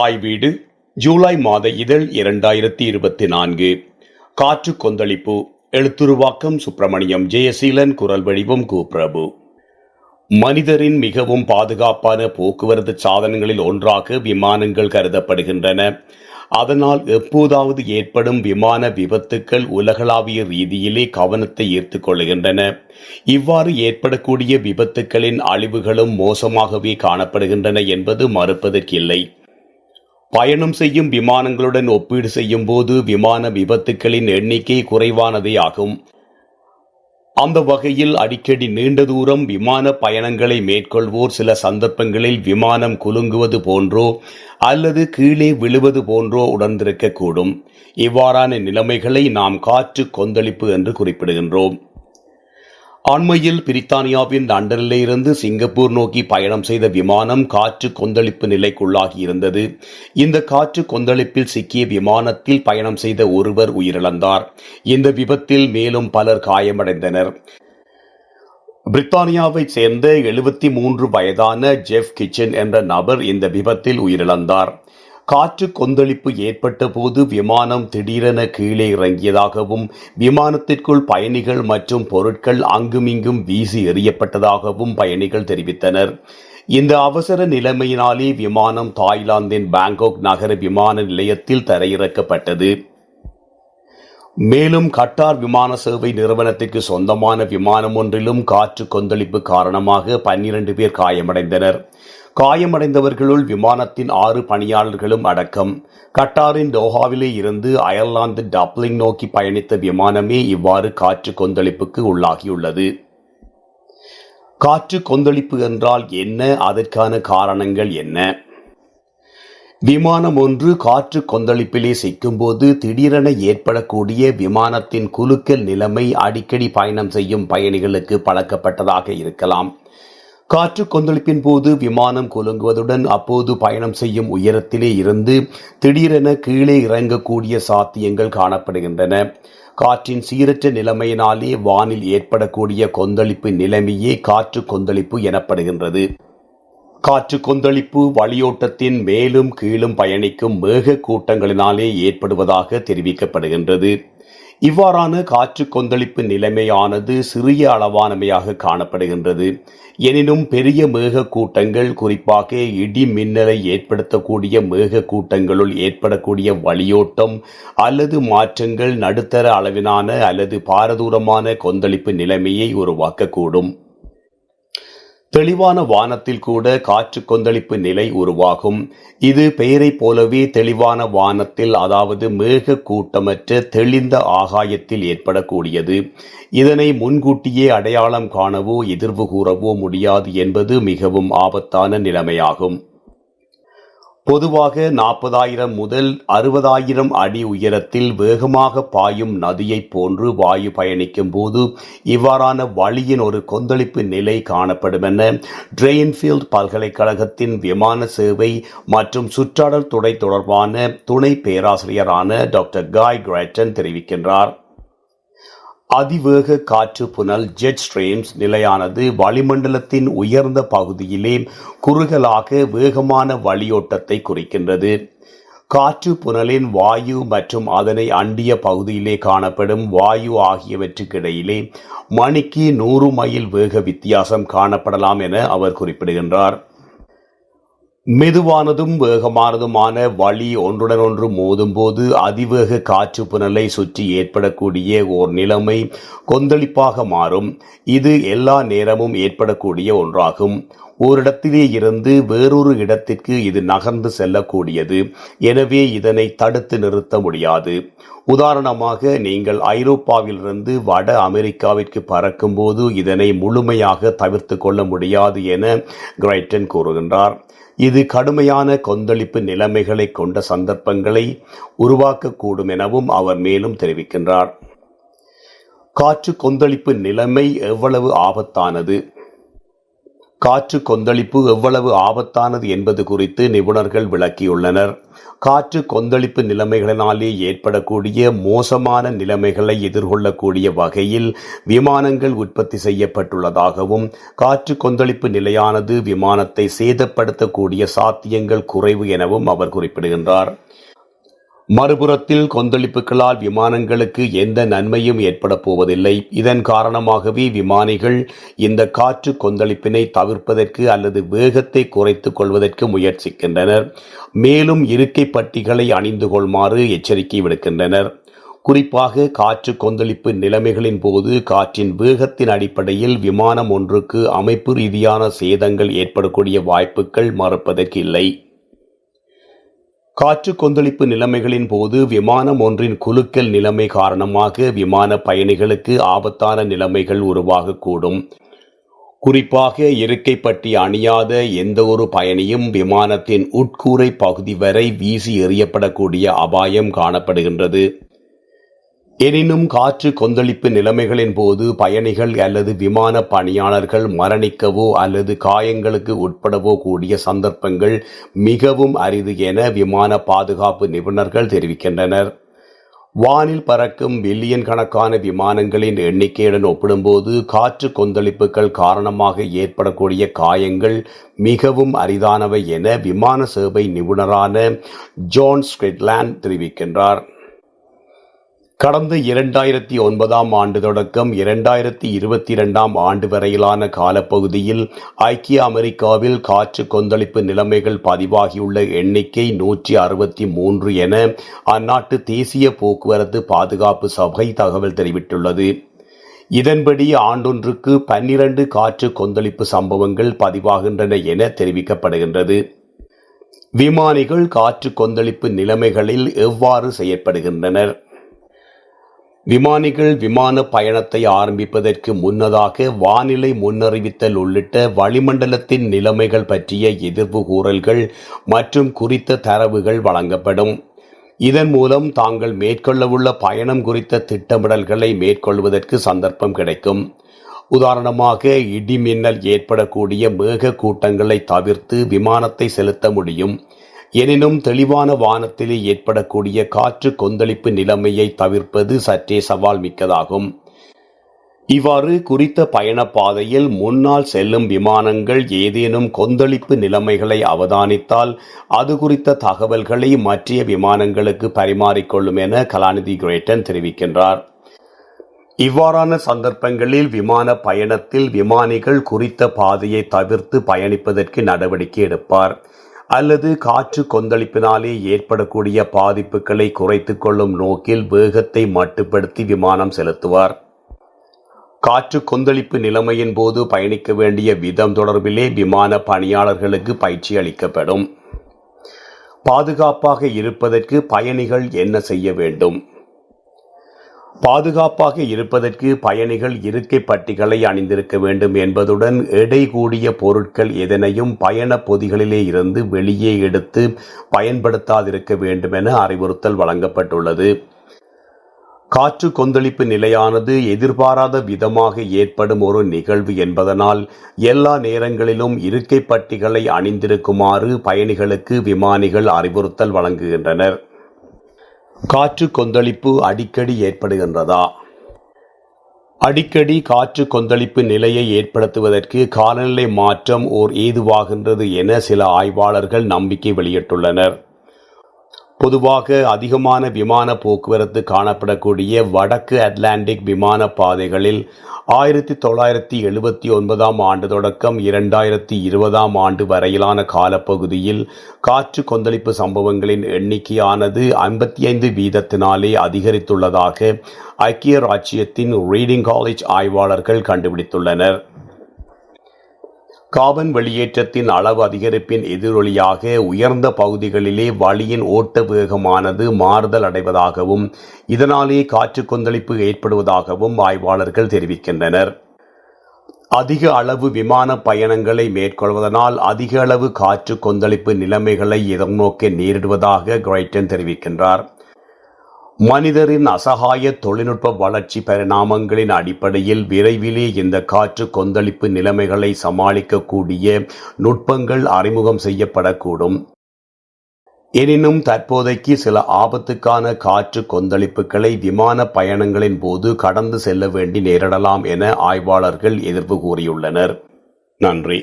தாய் வீடு ஜூலை மாத இதழ் இரண்டாயிரத்தி இருபத்தி நான்கு. காற்று கொந்தளிப்பு எழுத்துருவாக்கம் சுப்பிரமணியம் ஜெயசீலன் குரல் வடிவம் குபிரபு. மனிதரின் மிகவும் பாதுகாப்பான போக்குவரத்து சாதனங்களில் ஒன்றாக விமானங்கள் கருதப்படுகின்றன. அதனால் எப்போதாவது ஏற்படும் விமான விபத்துக்கள் உலகளாவிய ரீதியிலே கவனத்தை ஈர்த்துக் கொள்கின்றன இவ்வாறு ஏற்படக்கூடிய விபத்துக்களின் அழிவுகளும் மோசமாகவே காணப்படுகின்றன என்பது மறுப்பதற்கில்லை. பயணம் செய்யும் விமானங்களுடன் ஒப்பீடு செய்யும் போது விமான விபத்துக்களின் எண்ணிக்கை குறைவானதே ஆகும் அந்த வகையில் அடிக்கடி நீண்ட தூரம் விமான பயணங்களை மேற்கொள்வோர் சில சந்தர்ப்பங்களில் விமானம் குலுங்குவது போன்றோ அல்லது கீழே விழுவது போன்றோ உணர்ந்திருக்கக்கூடும். இவ்வாறான நிலைமைகளை நாம் காற்று கொந்தளிப்பு என்று குறிப்பிடுகின்றோம். அண்மையில் பிரித்தானியாவின் லண்டனிலிருந்து சிங்கப்பூர் நோக்கி பயணம் செய்த விமானம் காற்று கொந்தளிப்பு நிலைக்குள்ளாகி இருந்தது. இந்த காற்று கொந்தளிப்பில் சிக்கிய விமானத்தில் பயணம் செய்த ஒருவர் உயிரிழந்தார். இந்த விபத்தில் மேலும் பலர் காயமடைந்தனர். பிரித்தானியாவைச் சேர்ந்த எழுபத்தி மூன்று வயதான ஜெஃப் கிச்சன் என்ற நபர் இந்த விபத்தில் உயிரிழந்தார். காற்று கொந்தளிப்பு ஏற்பட்ட போது விமானம் திடீரென கீழே இறங்கியதாகவும் விமானத்திற்குள் பயணிகள் மற்றும் பொருட்கள் அங்குமிங்கும் வீசி எறியப்பட்டதாகவும் பயணிகள் தெரிவித்தனர். இந்த அவசர நிலைமையினாலே விமானம் தாய்லாந்தின் பாங்காக் நகர விமான நிலையத்தில் தரையிறக்கப்பட்டது. மேலும் கட்டார் விமான சேவை நிறுவனத்திற்கு சொந்தமான விமானம் ஒன்றிலும் காற்று கொந்தளிப்பு காரணமாக பன்னிரண்டு பேர் காயமடைந்தனர். காயமடைந்தவர்களுள் விமானத்தின் ஆறு பணியாளர்களும் அடக்கம். கட்டாரின் டோஹாவிலே இருந்து அயர்லாந்து டப்ளிங் நோக்கி பயணித்த விமானமே இவ்வாறு காற்று கொந்தளிப்புக்கு உள்ளாகியுள்ளது. காற்று கொந்தளிப்பு என்றால் என்ன? அதற்கான காரணங்கள் என்ன? விமானம் ஒன்று காற்று கொந்தளிப்பிலே சிக்கும்போது திடீரென ஏற்படக்கூடிய விமானத்தின் குலுக்கல் நிலைமை அடிக்கடி பயணம் செய்யும் பயணிகளுக்கு பழக்கப்பட்டதாக இருக்கலாம். காற்று கொந்தளிப்பின் போது விமானம் குலுங்குவதுடன் அப்போது பயணம் செய்யும் உயரத்திலே இருந்து திடீரென கீழே இறங்கக்கூடிய சாத்தியங்கள் காணப்படுகின்றன. காற்றின் சீரற்ற நிலைமையினாலே வானில் ஏற்படக்கூடிய கொந்தளிப்பு நிலைமையே காற்று கொந்தளிப்பு எனப்படுகின்றது. காற்று கொந்தளிப்பு வழியோட்டத்தின் மேலும் கீழும் பயணிக்கும் மேக கூட்டங்களினாலே ஏற்படுவதாக தெரிவிக்கப்படுகின்றது. இவ்வாறான காற்று கொந்தளிப்பு நிலைமையானது சிறிய அளவானமையாக காணப்படுகின்றது. எனினும் பெரிய மேக கூட்டங்கள் குறிப்பாக இடி மின்னலை ஏற்படுத்தக்கூடிய மேக கூட்டங்களுள் ஏற்படக்கூடிய வழியோட்டம் அல்லது மாற்றங்கள் நடுத்தர அளவிலான அல்லது பாரதூரமான கொந்தளிப்பு நிலைமையை உருவாக்கக்கூடும். தெளிவான வானத்தில் கூட காற்று கொந்தளிப்பு நிலை உருவாகும். இது பெயரைப் போலவே தெளிவான வானத்தில் அதாவது மேக கூட்டமற்ற தெளிந்த ஆகாயத்தில் ஏற்படக்கூடியது. இதனை முன்கூட்டியே அடையாளம் காணவோ எதிர்வு கூறவோ முடியாது என்பது மிகவும் ஆபத்தான நிலைமையாகும். பொதுவாக நாற்பதாயிரம் முதல் அறுபதாயிரம் அடி உயரத்தில் வேகமாக பாயும் நதியைப் போன்று வாயு பயணிக்கும் போது இவ்வாறான வழியின் ஒரு கொந்தளிப்பு நிலை காணப்படும் என ட்ரெயின்ஃபீல்ட் பல்கலைக்கழகத்தின் விமான சேவை மற்றும் சுற்றாடல் துறை தொடர்பான துணை பேராசிரியரான டாக்டர் காய் கிராட்டன் தெரிவிக்கின்றார். அதிவேக காற்று புனல் ஜெட் ஸ்ட்ரீம்ஸ் நிலையானது வளிமண்டலத்தின் உயர்ந்த பகுதியிலே குறுகலாக வேகமான வழியோட்டத்தை குறிக்கின்றது. காற்று புனலின் வாயு மற்றும் அதனை அண்டிய பகுதியிலே காணப்படும் வாயு ஆகியவற்றுக்கிடையிலே மணிக்கு நூறு மைல் வேக வித்தியாசம் காணப்படலாம் என அவர் குறிப்பிடுகின்றார். மெதுவானதும் வேகமானதுமான வழி ஒன்றுடன் ஒன்று மோதும்போது அதிவேக காற்று புனலை சுற்றி ஏற்படக்கூடிய ஓர் நிலைமை கொந்தளிப்பாக மாறும். இது எல்லா நேரமும் ஏற்படக்கூடிய ஒன்றாகும். ஓரிடத்திலே இருந்து வேறொரு இடத்திற்கு இது நகர்ந்து செல்லக்கூடியது. எனவே இதனை தடுத்து நிறுத்த முடியாது. உதாரணமாக நீங்கள் ஐரோப்பாவிலிருந்து வட அமெரிக்காவிற்கு பறக்கும்போது இதனை முழுமையாக தவிர்த்து கொள்ள முடியாது என கிரைட்டன் கூறுகின்றார். இது கடுமையான கொந்தளிப்பு நிலைமைகளை கொண்ட சந்தர்ப்பங்களை உருவாக்கக்கூடும் எனவும் அவர் மேலும் தெரிவிக்கின்றார். காற்று கொந்தளிப்பு நிலைமை எவ்வளவு ஆபத்தானது? காற்று கொந்தளிப்பு எவ்வளவு ஆபத்தானது என்பது குறித்து நிபுணர்கள் விளக்கியுள்ளனர். காற்று கொந்தளிப்பு நிலைமைகளினாலே ஏற்படக்கூடிய மோசமான நிலைமைகளை எதிர்கொள்ளக்கூடிய வகையில் விமானங்கள் உற்பத்தி செய்யப்பட்டுள்ளதாகவும் காற்று கொந்தளிப்பு நிலையானது விமானத்தை சேதப்படுத்தக்கூடிய சாத்தியங்கள் குறைவு எனவும் அவர் குறிப்பிடுகின்றார். மறுபுறத்தில் கொந்தளிப்புகளால் விமானங்களுக்கு எந்த நன்மையும் ஏற்பட போவதில்லை. இதன் காரணமாகவே விமானிகள் இந்த காற்று கொந்தளிப்பினை தவிர்ப்பதற்கு அல்லது வேகத்தை குறைத்துக் கொள்வதற்கு முயற்சிக்கின்றனர். மேலும் இருக்கை பட்டிகளை அணிந்து கொள்மாறு எச்சரிக்கை விடுக்கின்றனர். குறிப்பாக காற்று கொந்தளிப்பு நிலைமைகளின் போது காற்றின் வேகத்தின் அடிப்படையில் விமானம் ஒன்றுக்கு அமைப்பு ரீதியான சேதங்கள் ஏற்படக்கூடிய வாய்ப்புகள் மறுப்பதற்கு இல்லை. காற்று கொந்தளிப்பு நிலைமைகளின் போது விமானம் ஒன்றின் குலுக்கல் நிலைமை காரணமாக விமான பயணிகளுக்கு ஆபத்தான நிலைமைகள் உருவாகக்கூடும். குறிப்பாக இருக்கை பட்டி அணியாத எந்த ஒரு பயணியும் விமானத்தின் உட்கூரை பகுதி வரை வீசி எறியப்படக்கூடிய அபாயம் காணப்படுகின்றது. எனினும் காற்று கொந்தளிப்பு நிலைமைகளின் போது பயணிகள் அல்லது விமான பணியாளர்கள் மரணிக்கவோ அல்லது காயங்களுக்கு உட்படவோ கூடிய சந்தர்ப்பங்கள் மிகவும் அரிது என விமான பாதுகாப்பு நிபுணர்கள் தெரிவிக்கின்றனர். வானில் பறக்கும் பில்லியன் கணக்கான விமானங்களின் எண்ணிக்கையுடன் ஒப்பிடும்போது காற்று கொந்தளிப்புகள் காரணமாக ஏற்படக்கூடிய காயங்கள் மிகவும் அரிதானவை என விமான சேவை நிபுணரான ஜான் ஸ்கிட்லாண்ட் தெரிவிக்கின்றார். கடந்த இரண்டாயிரத்தி ஒன்பதாம் ஆண்டு தொடக்கம் இரண்டாயிரத்தி இருபத்தி இரண்டாம் ஆண்டு வரையிலான காலப்பகுதியில் ஐக்கிய அமெரிக்காவில் காற்று கொந்தளிப்பு நிலைமைகள் பதிவாகியுள்ள எண்ணிக்கை நூற்றி அறுபத்தி மூன்று என அந்நாட்டு தேசிய போக்குவரத்து பாதுகாப்பு சபை தகவல் தெரிவித்துள்ளது. இதன்படி ஆண்டொன்றுக்கு பன்னிரண்டு காற்று கொந்தளிப்பு சம்பவங்கள் பதிவாகின்றன என தெரிவிக்கப்படுகின்றது. விமானிகள் காற்று கொந்தளிப்பு நிலைமைகளில் எவ்வாறு செயற்படுகின்றனர்? விமானிகள் விமான பயணத்தை ஆரம்பிப்பதற்கு முன்னதாக வானிலை முன்னறிவித்தல் உள்ளிட்ட வளிமண்டலத்தின் நிலைமைகள் பற்றிய எதிர்வு கூறல்கள் மற்றும் குறித்த தரவுகள் வழங்கப்படும். இதன் மூலம் தாங்கள் மேற்கொள்ளவுள்ள பயணம் குறித்த திட்டமிடல்களை மேற்கொள்வதற்கு சந்தர்ப்பம் கிடைக்கும். உதாரணமாக இடி மின்னல் ஏற்படக்கூடிய மேக கூட்டங்களை தவிர்த்து விமானத்தை செலுத்த முடியும். எனினும் தெளிவான வானத்திலே ஏற்படக்கூடிய காற்று கொந்தளிப்பு நிலைமையை தவிர்ப்பது சற்றே சவால் மிக்கதாகும். இவ்வாறு குறித்த பயணப் பாதையில் முன்னால் செல்லும் விமானங்கள் ஏதேனும் கொந்தளிப்பு நிலைமைகளை அவதானித்தால் அது குறித்த தகவல்களை மற்றைய விமானங்களுக்கு பரிமாறிக்கொள்ளும் என கலாநிதி கிரேட்டன் தெரிவிக்கின்றார். இவ்வாறான சந்தர்ப்பங்களில் விமான பயணத்தில் விமானிகள் குறித்த பாதையை தவிர்த்து பயணிப்பதற்கு நடவடிக்கை எடுப்பார். அல்லது காற்று கொந்தளிப்பினாலே ஏற்படக்கூடிய பாதிப்புகளை குறைத்து கொள்ளும் நோக்கில் வேகத்தை மட்டுப்படுத்தி விமானம் செலுத்துவார். காற்று கொந்தளிப்பு நிலைமையின் போது பயணிக்க வேண்டிய விதம் தொடர்பிலே விமான பணியாளர்களுக்கு பயிற்சி அளிக்கப்படும். பாதுகாப்பாக இருப்பதற்கு பயணிகள் என்ன செய்ய வேண்டும்? பாதுகாப்பாக இருப்பதற்கு பயணிகள் இருக்கை பட்டிகளை அணிந்திருக்க வேண்டும் என்பதுடன் எடை கூடிய பொருட்கள் எதனையும் பயண பொதிகளிலே இருந்து வெளியே எடுத்து பயன்படுத்தாதிருக்க வேண்டும் என அறிவுறுத்தல் வழங்கப்பட்டுள்ளது. காற்று கொந்தளிப்பு நிலையானது எதிர்பாராத விதமாக ஏற்படும் ஒரு நிகழ்வு என்பதனால் எல்லா நேரங்களிலும் இருக்கை பட்டிகளை அணிந்திருக்குமாறு பயணிகளுக்கு விமானிகள் அறிவுறுத்தல் வழங்குகின்றனர். காற்று கொந்தளிப்பு அடிக்கடி ஏற்படுகின்றதா? அடிக்கடி காற்று கொந்தளிப்பு நிலையை ஏற்படுத்துவதற்கு காலநிலை மாற்றம் ஓர் ஏதுவாகின்றது என சில ஆய்வாளர்கள் நம்பிக்கை வெளியிட்டுள்ளனர். பொதுவாக அதிகமான விமான போக்குவரத்து காணப்படக்கூடிய வடக்கு அட்லாண்டிக் விமான பாதைகளில் ஆயிரத்தி தொள்ளாயிரத்தி எழுபத்தி ஒன்பதாம் ஆண்டு தொடக்கம் இரண்டாயிரத்தி இருபதாம் ஆண்டு வரையிலான காலப்பகுதியில் காற்று கொந்தளிப்பு சம்பவங்களின் எண்ணிக்கையானது ஐம்பத்தி ஐந்து வீதத்தினாலே அதிகரித்துள்ளதாக ஐக்கிய ராச்சியத்தின் ரீடிங் காலேஜ் ஆய்வாளர்கள் கண்டுபிடித்துள்ளனர். காபன் வெளியேற்றத்தின் அளவு அதிகரிப்பின் எதிரொலியாக உயர்ந்த பகுதிகளிலே வழியின் ஓட்ட வேகமானது மாறுதல் அடைவதாகவும் இதனாலே காற்று கொந்தளிப்பு ஏற்படுவதாகவும் ஆய்வாளர்கள் தெரிவிக்கின்றனர். அதிக அளவு விமான பயணங்களை மேற்கொள்வதனால் அதிக அளவு காற்று கொந்தளிப்பு நிலைமைகளை எதிர்நோக்க நேரிடுவதாக கிரைட்டன் தெரிவிக்கின்றார். மனிதரின் அசகாய தொழில்நுட்ப வளர்ச்சி பரிணாமங்களின் அடிப்படையில் விரைவிலே இந்த காற்று கொந்தளிப்பு நிலைமைகளை சமாளிக்கக்கூடிய நுட்பங்கள் அறிமுகம் செய்யப்படக்கூடும். எனினும் தற்போதைக்கு சில ஆபத்துக்கான காற்று கொந்தளிப்புகளை விமான பயணங்களின் போது கடந்து செல்ல வேண்டி நேரிடலாம் என ஆய்வாளர்கள் எதிர்ப்பு கூறியுள்ளனர். நன்றி.